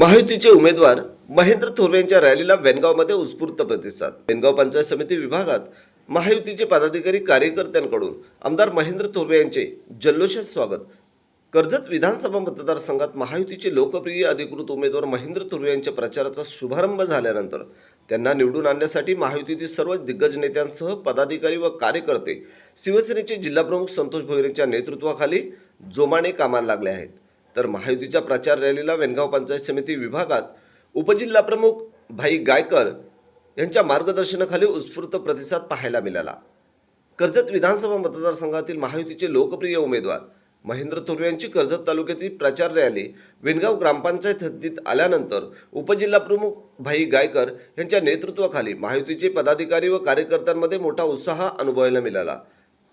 महायुतीचे उमेदवार महेंद्र थोरवे यांच्या रॅलीला वेनगावमध्ये उत्स्फूर्त प्रतिसाद. वेनगाव पंचायत समिती विभागात महायुतीचे पदाधिकारी कार्यकर्त्यांकडून आमदार महेंद्र थोरवे यांचे जल्लोषात स्वागत. कर्जत विधानसभा मतदारसंघात महायुतीचे लोकप्रिय अधिकृत उमेदवार महेंद्र थोरवे यांच्या प्रचाराचा शुभारंभ झाल्यानंतर त्यांना निवडून आणण्यासाठी महायुतीतील सर्व दिग्गज नेत्यांसह पदाधिकारी व कार्यकर्ते शिवसेनेचे जिल्हाप्रमुख संतोष भोईरेंच्या नेतृत्वाखाली जोमाने कामाला लागले आहेत. तर महायुतीच्या प्रचार रॅलीला वेनगाव पंचायत समिती विभागात उपजिल्हाप्रमुख भाई गायकर यांच्या मार्गदर्शनाखाली उत्स्फूर्त प्रतिसाद पाहायला मिळाला. कर्जत विधानसभा मतदारसंघातील महायुतीचे लोकप्रिय उमेदवार महेंद्र थोरवे यांची कर्जत तालुक्यातील प्रचार रॅली वेनगाव ग्रामपंचायत हद्दीत आल्यानंतर उपजिल्हाप्रमुख भाई गायकर यांच्या नेतृत्वाखाली महायुतीचे पदाधिकारी व कार्यकर्त्यांमध्ये मोठा उत्साह अनुभवायला मिळाला.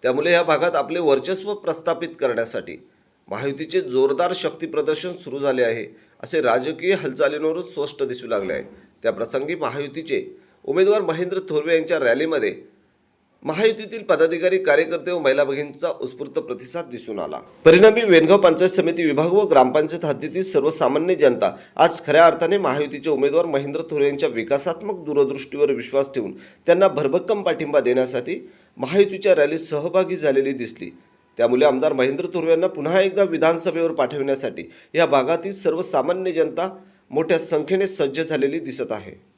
त्यामुळे या भागात आपले वर्चस्व प्रस्थापित करण्यासाठी महायुतीचे जोरदार शक्ती प्रदर्शन सुरू झाले आहे. असे राजकीय हालचालींवरून स्पष्ट दिसू लागले आहे. त्याप्रसंगी महायुतीचे उमेदवार महेंद्र थोरवे यांच्या रॅलीमध्ये महायुतीतील पदाधिकारी कार्यकर्ते व महिला भगिनींचा उत्स्फूर्त प्रतिसाद दिसून आला. परिणामी वेनगाव पंचायत समिती विभाग व ग्रामपंचायत हद्दीतील सर्वसामान्य जनता आज खऱ्या अर्थाने महायुतीचे उमेदवार महेंद्र थोरे यांच्या विकासात्मक दूरदृष्टीवर विश्वास ठेवून त्यांना भरभक्कम पाठिंबा देण्यासाठी महायुतीच्या रॅलीत सहभागी झालेली दिसली. त्यामुळे आमदार महेंद्र तुर्वे यांना पुन्हा एकदा विधानसभेवर पाठविण्यासाठी या भागातील सर्वसामान्य जनता मोठ्या संख्येने सज्ज झालेली दिसत आहे.